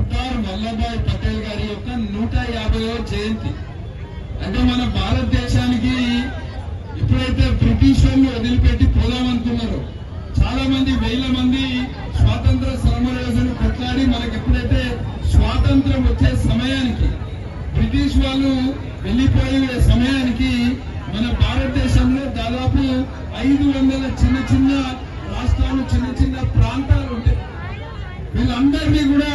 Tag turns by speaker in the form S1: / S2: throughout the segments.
S1: సర్దార్ వల్లభాయ్ పటేల్ గారి యొక్క నూట యాభైవ జయంతి. అంటే మన భారతదేశానికి ఎప్పుడైతే బ్రిటిష్ వాళ్ళు వదిలిపెట్టి పోదామనుకున్నారో చాలా మంది వేల మంది స్వాతంత్ర సమరయోధులు కొట్లాడి మనకి ఎప్పుడైతే స్వాతంత్రం వచ్చే సమయానికి బ్రిటిష్ వాళ్ళు వెళ్ళిపోయే సమయానికి మన భారతదేశంలో దాదాపు ఐదు వందల చిన్న చిన్న రాష్ట్రాలు చిన్న చిన్న ప్రాంతాలు ఉంటాయి వీళ్ళందరినీ కూడా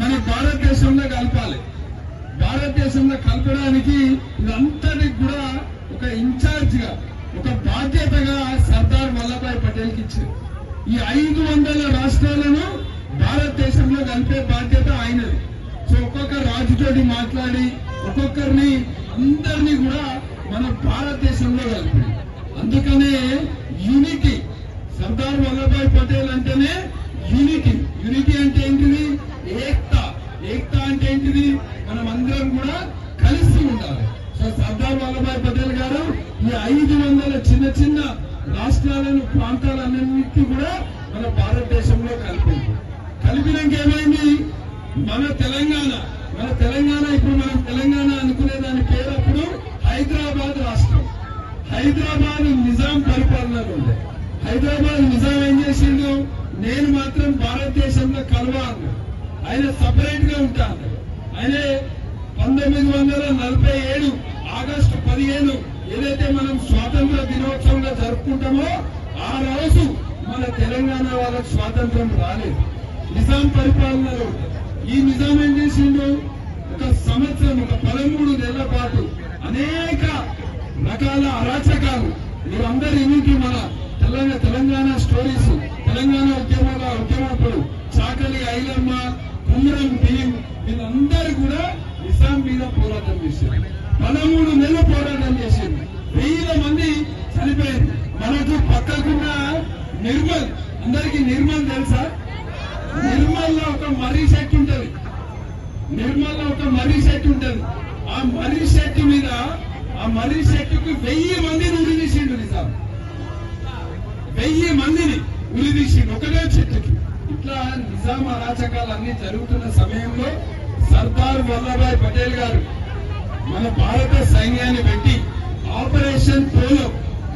S1: మన భారతదేశంలో కలపాలి భారతదేశంలో కలపడానికి ఇదంతటికి కూడా ఒక ఇన్ఛార్జ్గా ఒక బాధ్యతగా సర్దార్ వల్లభాయ్ పటేల్కి ఇచ్చారు. ఈ ఐదు వందల రాష్ట్రాలను భారతదేశంలో కలిపే బాధ్యత ఆయనది. సో ఒక్కొక్క రాజుతోటి మాట్లాడి ఒక్కొక్కరిని అందరినీ కూడా మన భారతదేశంలో కలిపి అందుకనే యూనిటీ సర్దార్ వల్లభాయ్ పటేల్ అంటేనే యూనిటీ యూనిటీ అంటే ఏంటిది ఏక్తా ఏక్తా అంటే ఏంటిది? మనం అందరం కూడా కలిసి ఉండాలి. సో సర్దార్ వల్లభాయ్ పటేల్ గారు ఈ ఐదు వందల చిన్న చిన్న రాష్ట్రాలను ప్రాంతాలన్నింటినీ కూడా మన భారతదేశంలో కలిపింది కలిపినాక ఏమైంది? మన తెలంగాణ. మన తెలంగాణ ఇప్పుడు మనం తెలంగాణ అనుకునే దాని పేరు అప్పుడు హైదరాబాద్ రాష్ట్రం. హైదరాబాద్ నిజాం పరిపాలనలో ఉండే హైదరాబాద్ నిజాం ఏం చేసిండు? నేను మాత్రం భారతదేశంలో కలవా ఆయన సపరేట్గా ఉంటారు. ఆయన పంతొమ్మిది వందల నలభై ఏడు ఆగస్టు పదిహేను ఏదైతే మనం స్వాతంత్ర దినోత్సవంగా జరుపుకుంటామో ఆ రోజు మన తెలంగాణ వాళ్ళకి స్వాతంత్రం రాలేదు. నిజాం పరిపాలనలో ఈ నిజాం ఏం చేసిండు? ఒక సంవత్సరం ఒక పదమూడు నెలల పాటు అనేక రకాల అరాచకాలు. మీరందరూ ఇంటి మన తెలంగాణ తెలంగాణ స్టోరీస్ తెలంగాణ ఉద్యమాల ఉద్యమప్పుడు చాకలి ఐలమ్మ కుమ్రం టీం వీళ్ళందరూ కూడా నిజాం మీద పోరాటం చేశారు. పదమూడు నెలలు పోరాటం చేసింది వేల మంది చనిపోయింది మనకు పక్కకున్న నిర్మల్ అందరికి నిర్మల్ తెలుసా? నిర్మల్లో ఒక మర్రి సెట్ ఉంటది. నిర్మల్లో ఒక మర్రి సెట్ ఉంటది. ఆ మర్రి సెట్ మీద ఆ మర్రి చెట్టుకు వెయ్యి మందిని ఉరిదీసిండు నిజాం. వెయ్యి మందిని ఉరిదీసిండు ఒకటే చెట్టుకి. ఇట్లా నిజాం అరాచకాలు అన్ని జరుగుతున్న సమయంలో సర్దార్ వల్లభాయ్ పటేల్ గారు మన భారత సైన్యాన్ని పెట్టి ఆపరేషన్ పోలో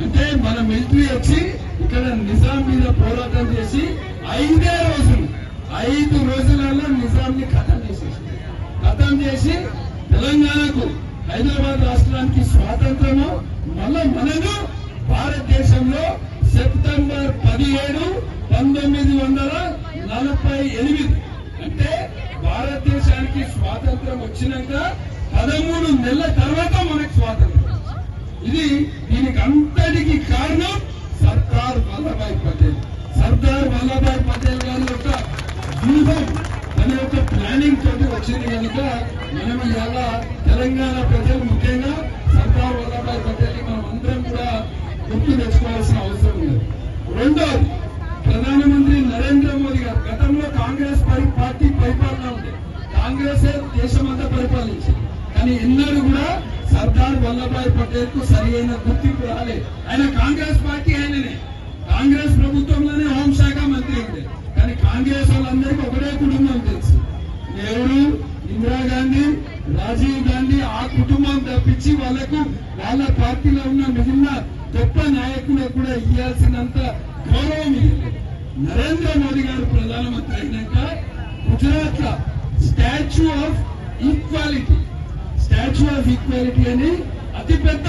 S1: అంటే మన మిలిటరీ వచ్చి ఇక్కడ నిజాం మీద పోరాటం చేసి ఐదే రోజులు ఐదు రోజులలో నిజాంని ఖతం చేసేసి ఖతం చేసి తెలంగాణకు హైదరాబాద్ రాష్ట్రానికి స్వాతంత్రము మళ్ళా మనను భారతదేశంలో సెప్టెంబర్ పదిహేడు పంతొమ్మిది వందల నలభై ఎనిమిది. అంటే భారతదేశానికి స్వాతంత్రం వచ్చినాక పదమూడు నెలల తర్వాత మనకు స్వాతంత్రం. ఇది దీనికి అంతటికి కారణం సర్దార్ వల్లభాయ్ పటేల్. సర్దార్ వల్లభాయ్ పటేల్ గారి యొక్క వ్యూహం తన యొక్క ప్లానింగ్ తోటి వచ్చింది కనుక మనం ఇవాళ తెలంగాణ ప్రజలు ముఖ్యంగా సర్దార్ వల్లభాయ్ పటేల్ మనం అందరం కూడా గుర్తు తెచ్చుకోవాల్సిన కాంగ్రెస్ దేశమంతా పరిపాలించింది. కానీ ఎన్నడూ కూడా సర్దార్ వల్లభాయ్ పటేల్కు సరి గుర్తింపు రాలేదు ఆయన కాంగ్రెస్ పార్టీ ఆయననే. కాంగ్రెస్ ప్రభుత్వంలోనే హోంశాఖ మంత్రి ఉండే. కానీ కాంగ్రెస్ వాళ్ళందరికీ ఒకటే కుటుంబం తెలుసు. నెహ్రూ ఇందిరాగాంధీ రాజీవ్ గాంధీ ఆ కుటుంబం తప్పించి వాళ్ళకు వాళ్ళ పార్టీలో ఉన్న మిగిలిన గొప్ప నాయకులకు కూడా ఇవ్వాల్సినంత గౌరవం ఇవ్వలేదు నరేంద్ర మోదీ గారు ప్రధానమంత్రి అయినాక గుజరాత్లో statue of equality. Statue of equality అని అతిపెద్ద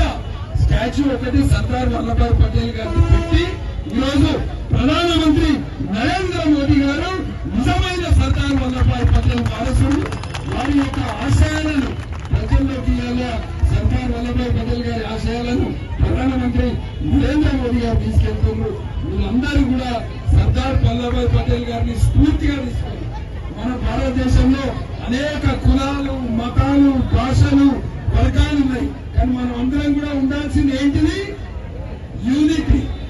S1: స్టాచ్యూ ఒకటి సర్దార్ వల్లభాయ్ పటేల్ గారిని పెట్టి ఈరోజు ప్రధానమంత్రి నరేంద్ర మోదీ గారు నిజమైన సర్దార్ వల్లభాయ్ పటేల్ వారసుడు. వారి యొక్క ఆశయాలను ప్రజల్లోకి ఇవాళ సర్దార్ వల్లభాయ్ పటేల్ గారి ఆశయాలను ప్రధానమంత్రి నరేంద్ర మోదీ గారు తీసుకెళ్తున్నారు. వీళ్ళందరూ కూడా సర్దార్ వల్లభాయ్ పటేల్ గారిని స్ఫూర్తిగా తీసుకెళ్తారు మన భారతదేశంలో అనేక కులాలు మతాలు భాషలు వర్గాలు ఉన్నాయి. కానీ మనం అందరం కూడా ఉండాల్సింది ఏంటిది? యూనిటీ.